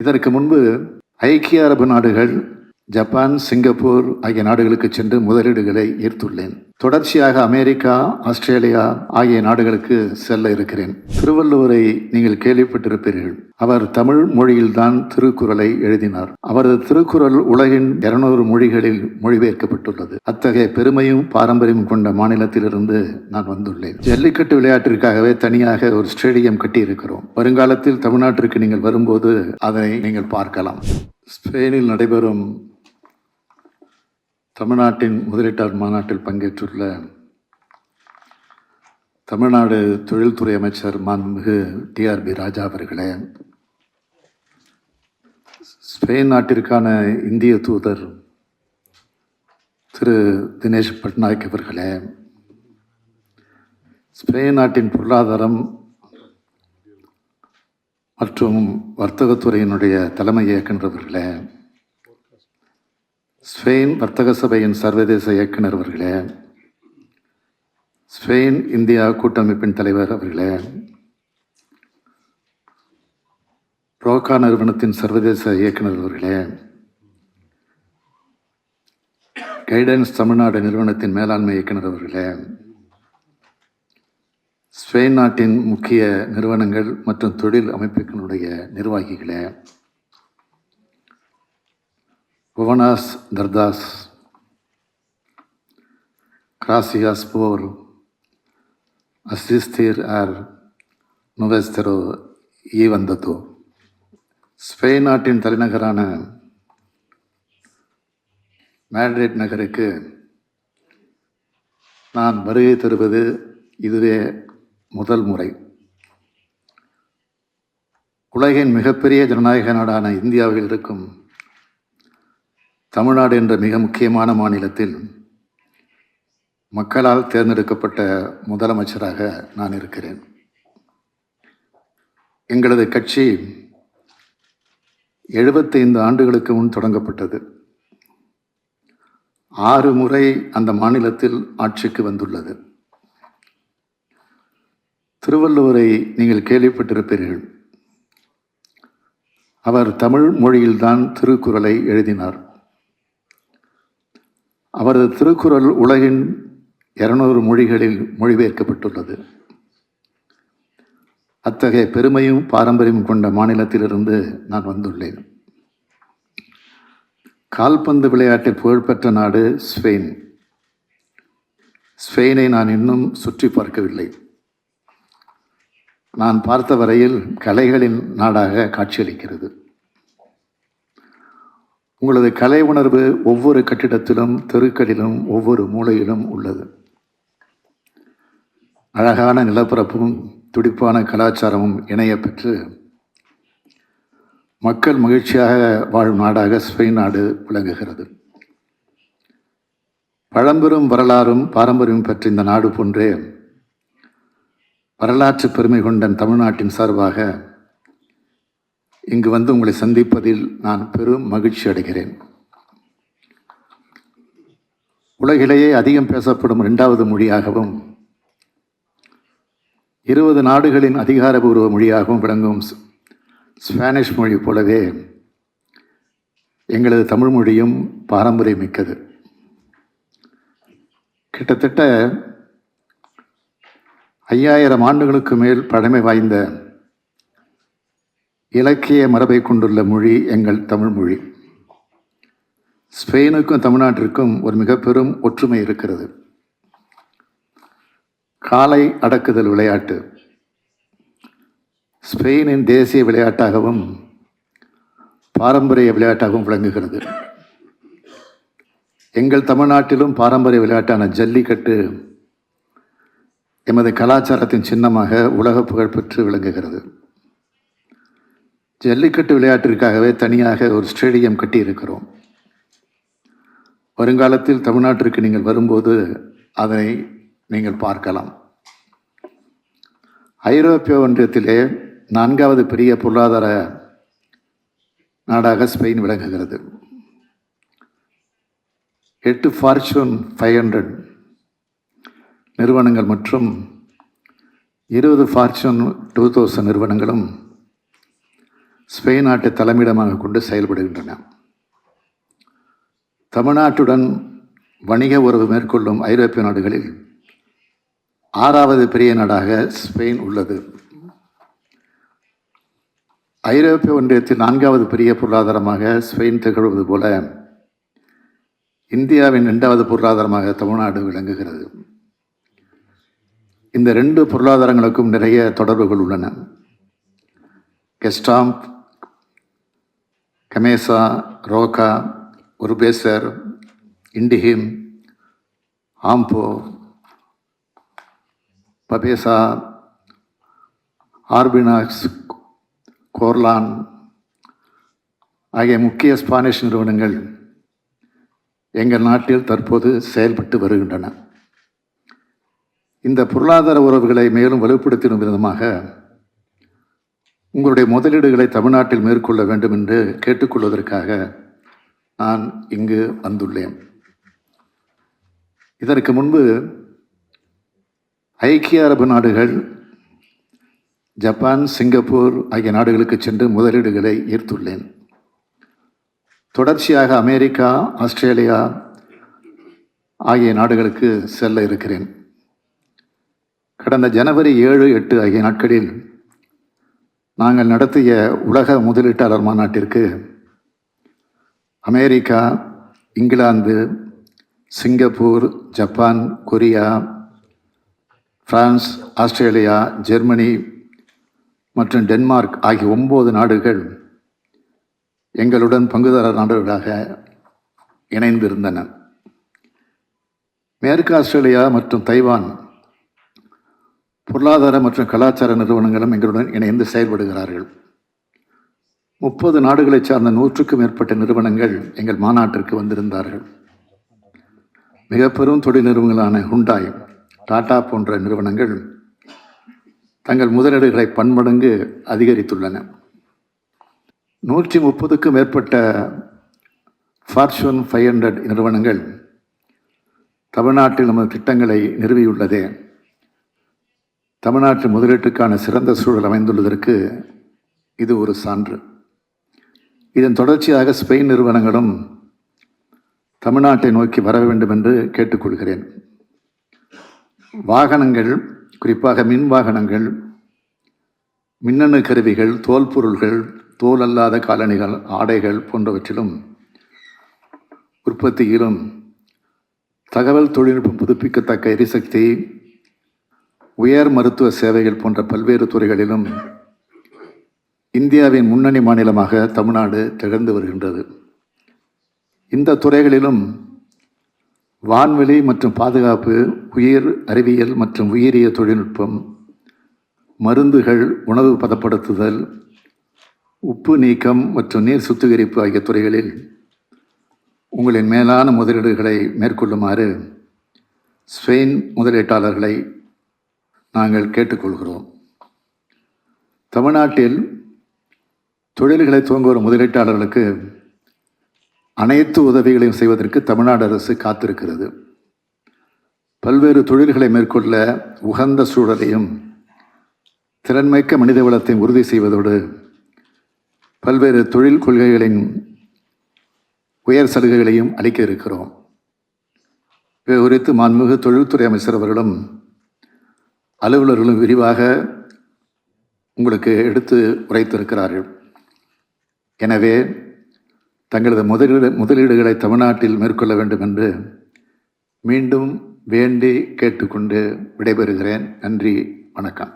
இதற்கு முன்பு ஐக்கிய அரபு நாடுகள் ஜப்பான் சிங்கப்பூர் ஆகிய நாடுகளுக்கு சென்று முதலீடுகளை ஈர்த்துள்ளேன். தொடர்ச்சியாக அமெரிக்கா ஆஸ்திரேலியா ஆகிய நாடுகளுக்கு செல்ல இருக்கிறேன். திருவள்ளுவரை நீங்கள் கேள்விப்பட்டிருப்பீர்கள். அவர் தமிழ் மொழியில்தான் திருக்குறளை எழுதினார். அவரது திருக்குறள் உலகின் இருநூறு மொழிகளில் மொழிபெயர்க்கப்பட்டுள்ளது. அத்தகைய பெருமையும் பாரம்பரியம் கொண்ட மாநிலத்திலிருந்து நான் வந்துள்ளேன். ஜல்லிக்கட்டு விளையாட்டிற்காகவே தனியாக ஒரு ஸ்டேடியம் கட்டியிருக்கிறோம். வருங்காலத்தில் தமிழ்நாட்டிற்கு நீங்கள் வரும்போது அதனை நீங்கள் பார்க்கலாம். ஸ்பெயினில் நடைபெறும் தமிழ்நாட்டின் முதலீட்டாளர் மாநாட்டில் பங்கேற்றுள்ள தமிழ்நாடு தொழில்துறை அமைச்சர் மாண்புமிகு டிஆர்பி ராஜா அவர்களே ஸ்பெயின் நாட்டிற்கான இந்திய தூதர் திரு தினேஷ் பட்நாயக் அவர்களே ஸ்பெயின் நாட்டின் பொருளாதாரம் மற்றும் வர்த்தகத்துறையினுடைய தலைமை இயக்குநர்களே ஸ்பெயின் வர்த்தக சபையின் சர்வதேச இயக்குனர் அவர்களே ஸ்பெயின் இந்தியா கூட்டமைப்பின் தலைவர் அவர்களே ரோகா நிறுவனத்தின் சர்வதேச இயக்குனர் அவர்களே கைடன்ஸ் தமிழ்நாடு நிறுவனத்தின் மேலாண்மை இயக்குனர் அவர்களே ஸ்பெயின் நாட்டின் முக்கிய நிறுவனங்கள் மற்றும் தொழில் அமைப்புகளுடைய நிர்வாகிகளே புவனாஸ் தர்தாஸ் கிராசியாஸ் போர் அசிஸ்தீர் ஆர் நுவெஸ்தரோ ஈவந்தத்தோ வந்ததோ. ஸ்பெயின் நாட்டின் தலைநகரான மேட்ரிட் நகருக்கு நான் வருகை தருவது இதுவே முதல் முறை. உலகின் மிகப்பெரிய ஜனநாயக நாடான இந்தியாவில் இருக்கும் தமிழ்நாடு என்ற மிக முக்கியமான மாநிலத்தில் மக்களால் தேர்ந்தெடுக்கப்பட்ட முதலமைச்சராக நான் இருக்கிறேன். எங்களது கட்சி எழுபத்தைந்து ஆண்டுகளுக்கு முன் தொடங்கப்பட்டது. ஆறு முறை அந்த மாநிலத்தில் ஆட்சிக்கு வந்துள்ளது. திருவள்ளுவரை நீங்கள் கேள்விப்பட்டிருப்பீர்கள். அவர் தமிழ் மொழியில்தான் திருக்குறளை எழுதினார். அவரது திருக்குறள் உலகின் இருநூறு மொழிகளில் மொழிபெயர்க்கப்பட்டுள்ளது. அத்தகைய பெருமையும் பாரம்பரியம் கொண்ட மாநிலத்திலிருந்து நான் வந்துள்ளேன். கால்பந்து விளையாட்டில் புகழ்பெற்ற நாடு ஸ்பெயின். ஸ்பெயினை நான் இன்னும் சுற்றி பார்க்கவில்லை. நான் பார்த்த வரையில் கலைகளின் நாடாக காட்சியளிக்கிறது. உங்களது கலை உணர்வு ஒவ்வொரு கட்டிடத்திலும் தெருக்களிலும் ஒவ்வொரு மூலையிலும் உள்ளது. அழகான நிலப்பரப்பும் துடிப்பான கலாச்சாரமும் இணைய பெற்று மக்கள் மகிழ்ச்சியாக வாழும் நாடாக ஸ்பெயின் நாடு விளங்குகிறது. பழம்பெரும் வரலாறும் பாரம்பரியம் பெற்ற இந்த நாடு போன்றே வரலாற்று பெருமை கொண்ட தமிழ்நாட்டின் சார்பாக இங்கு வந்து உங்களை சந்திப்பதில் நான் பெரும் மகிழ்ச்சி அடைகிறேன். உலகிலேயே அதிகம் பேசப்படும் இரண்டாவது மொழியாகவும் இருபது நாடுகளின் அதிகாரபூர்வ மொழியாகவும் விளங்கும் ஸ்பானிஷ் மொழி போலவே எங்களது தமிழ் மொழியும் பாரம்பரியமிக்கது. கிட்டத்தட்ட ஐயாயிரம் ஆண்டுகளுக்கு மேல் பழமை வாய்ந்த இலக்கிய மரபை கொண்டுள்ள மொழி எங்கள் தமிழ் மொழி. ஸ்பெயினுக்கும் தமிழ்நாட்டிற்கும் ஒரு மிக பெரும் ஒற்றுமை இருக்கிறது. காலை அடக்குதல் விளையாட்டு. ஸ்பெயினின் தேசிய விளையாட்டாகவும் பாரம்பரிய விளையாட்டாகவும் விளங்குகிறது. எங்கள் தமிழ்நாட்டிலும் பாரம்பரிய விளையாட்டான ஜல்லிக்கட்டு எமது கலாச்சாரத்தின் சின்னமாக உலக புகழ்பெற்று விளங்குகிறது. ஜல்லிக்கட்டு விளையாட்டிற்காகவே தனியாக ஒரு ஸ்டேடியம் கட்டியிருக்கிறோம். வருங்காலத்தில் தமிழ்நாட்டிற்கு நீங்கள் வரும்போது அதனை நீங்கள் பார்க்கலாம். ஐரோப்பிய ஒன்றியத்திலே நான்காவது பெரிய பொருளாதார நாடாக ஸ்பெயின் விளங்குகிறது. எட்டு ஃபார்ச்சூன் ஃபைவ் ஹண்ட்ரட் நிறுவனங்கள் மற்றும் இருபது ஃபார்ச்சூன் டூ தௌசண்ட் நிறுவனங்களும் ஸ்பெயின் நாட்டை தலைமையிடமாக கொண்டு செயல்படுகின்றன. தமிழ்நாட்டுடன் வணிக உறவு மேற்கொள்ளும் ஐரோப்பிய நாடுகளில் ஆறாவது பெரிய நாடாக ஸ்பெயின் உள்ளது. ஐரோப்பிய ஒன்றியத்தில் நான்காவது பெரிய பொருளாதாரமாக ஸ்பெயின் திகழ்வது போல இந்தியாவின் இரண்டாவது பொருளாதாரமாக தமிழ்நாடு விளங்குகிறது. இந்த ரெண்டு பொருளாதாரங்களுக்கும் நிறைய தொடர்புகள் உள்ளன. கெஸ்டாம்ப் கமேசா ரோகா உருபேசர் இண்டிஹிம் ஆம்போ பபேசா ஆர்பினாக்ஸ் கோர்லான் ஆகிய முக்கிய ஸ்பானிஷ் நிறுவனங்கள் எங்கள் நாட்டில் தற்போது செயல்பட்டு வருகின்றன. இந்த பொருளாதார உறவுகளை மேலும் வலுப்படுத்தும் விதமாக உங்களுடைய முதலீடுகளை தமிழ்நாட்டில் மேற்கொள்ள வேண்டும் என்று கேட்டுக்கொள்வதற்காக நான் இங்கு வந்துள்ளேன். இதற்கு முன்பு ஐக்கிய அரபு நாடுகள் ஜப்பான் சிங்கப்பூர் ஆகிய நாடுகளுக்கு சென்று முதலீடுகளை ஈர்த்துள்ளேன். தொடர்ச்சியாக அமெரிக்கா ஆஸ்திரேலியா ஆகிய நாடுகளுக்கு செல்ல இருக்கிறேன். கடந்த ஜனவரி ஏழு எட்டு ஆகிய நாட்களில் நாங்கள் நடத்திய உலக முதலீட்டாளர் மாநாட்டிற்கு America England Singapore Japan Korea France Australia Germany மற்றும் டென்மார்க் ஆகிய ஒம்பது நாடுகள் எங்களுடன் பங்குதாரர் நாடுகளாக இணைந்திருந்தன. மேற்கு ஆஸ்திரேலியா மற்றும் தைவான் பொருளாதார மற்றும் கலாச்சார நிறுவனங்களும் எங்களுடன் இணைந்து செயல்படுகிறார்கள். முப்பது நாடுகளைச் சார்ந்த நூற்றுக்கும் மேற்பட்ட நிறுவனங்கள் எங்கள் மாநாட்டிற்கு வந்திருந்தார்கள். மிக பெரும் தொழில் நிறுவனங்களான ஹுண்டாய் டாடா போன்ற நிறுவனங்கள் தங்கள் முதலீடுகளை பன்மடங்கு அதிகரித்துள்ளன. நூற்றி முப்பதுக்கும் மேற்பட்ட ஃபார்ச்சூன் ஃபைவ் ஹண்ட்ரட் நிறுவனங்கள் தமிழ்நாட்டில் நமது திட்டங்களை நிறுவியுள்ளதே. தமிழ்நாட்டு முதலீட்டுக்கான சிறந்த சூழல் அமைந்துள்ளதற்கு இது ஒரு சான்று. இதன் தொடர்ச்சியாக ஸ்பெயின் நிறுவனங்களும் தமிழ்நாட்டை நோக்கி வர வேண்டும் என்று கேட்டுக்கொள்கிறேன். வாகனங்கள் குறிப்பாக மின் வாகனங்கள் மின்னணு கருவிகள் தோல் பொருள்கள் தோல் அல்லாத காலணிகள் ஆடைகள் போன்றவற்றிலும் உற்பத்தியிலும் தகவல் தொழில்நுட்பம் புதுப்பிக்கத்தக்க எரிசக்தி உயர் மருத்துவ சேவைகள் போன்ற பல்வேறு துறைகளிலும் இந்தியாவின் முன்னணி மாநிலமாக தமிழ்நாடு திகழ்ந்து வருகின்றது. இந்த துறைகளிலும் வான்வெளி மற்றும் பாதுகாப்பு உயிர் அறிவியல் மற்றும் உயிரிய தொழில்நுட்பம் மருந்துகள் உணவு பதப்படுத்துதல் உப்பு நீக்கம் மற்றும் நீர் சுத்திகரிப்பு ஆகிய துறைகளில் உங்களின் மேலான முதலீடுகளை மேற்கொள்ளுமாறு ஸ்பெயின் முதலீட்டாளர்களை நாங்கள் கேட்டுக்கொள்கிறோம். தமிழ்நாட்டில் தொழில்களை துவங்குகிற முதலீட்டாளர்களுக்கு அனைத்து உதவிகளையும் செய்வதற்கு தமிழ்நாடு அரசு காத்திருக்கிறது. பல்வேறு தொழில்களை மேற்கொள்ள உகந்த சூழலையும் திறன்மிக்க மனித வளத்தையும் உறுதி செய்வதோடு பல்வேறு தொழில் கொள்கைகளின் உயர் சலுகைகளையும் அளிக்க இருக்கிறோம். இது குறித்து மாண்புமிகு தொழில்துறை அமைச்சர் அவர்களும் அலுவலர்களும் விரிவாக உங்களுக்கு எடுத்து உரைத்திருக்கிறார்கள். எனவே தங்களது முதலீடு முதலீடுகளை தமிழ்நாட்டில் மேற்கொள்ள வேண்டும் என்று மீண்டும் வேண்டி கேட்டுக்கொண்டு விடைபெறுகிறேன். நன்றி வணக்கம்.